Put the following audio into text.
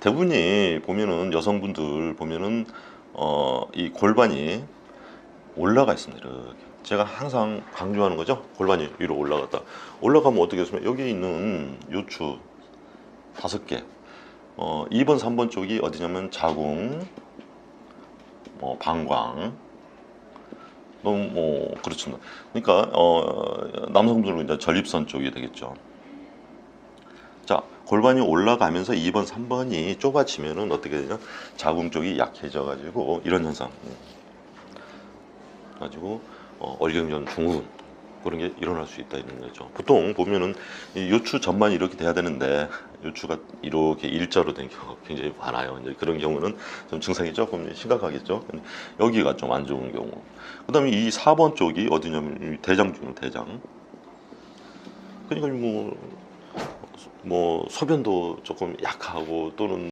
대부분이 보면은 여성분들 보면은 어, 이 골반이 올라가 있습니다. 이렇게. 제가 항상 강조하는 거죠. 골반이 위로 올라갔다. 올라가면 어떻게 했으면 여기 있는 요추 다섯 개. 어, 2번, 3번 쪽이 어디냐면 자궁, 뭐 방광, 너무 뭐 그렇습니다. 그러니까 어, 남성분들은 이제 전립선 쪽이 되겠죠. 자 골반이 올라가면서 2번, 3번이 좁아지면은 어떻게 되냐? 자궁 쪽이 약해져 가지고 이런 현상. 음. 가지고 어, 얼경련 증후군 그런 게 일어날 수 있다 이런 거죠. 보통 보면은 이 요추 전반이 이렇게 돼야 되는데 요추가 이렇게 일자로 된 경우가 굉장히 많아요. 이제 그런 경우는 좀 증상이 조금 심각하겠죠. 여기가 좀 안 좋은 경우. 그다음에 이 4번 쪽이 어디냐면 이 대장 중에 대장. 그러니까 뭐, 뭐 소변도 조금 약하고 또는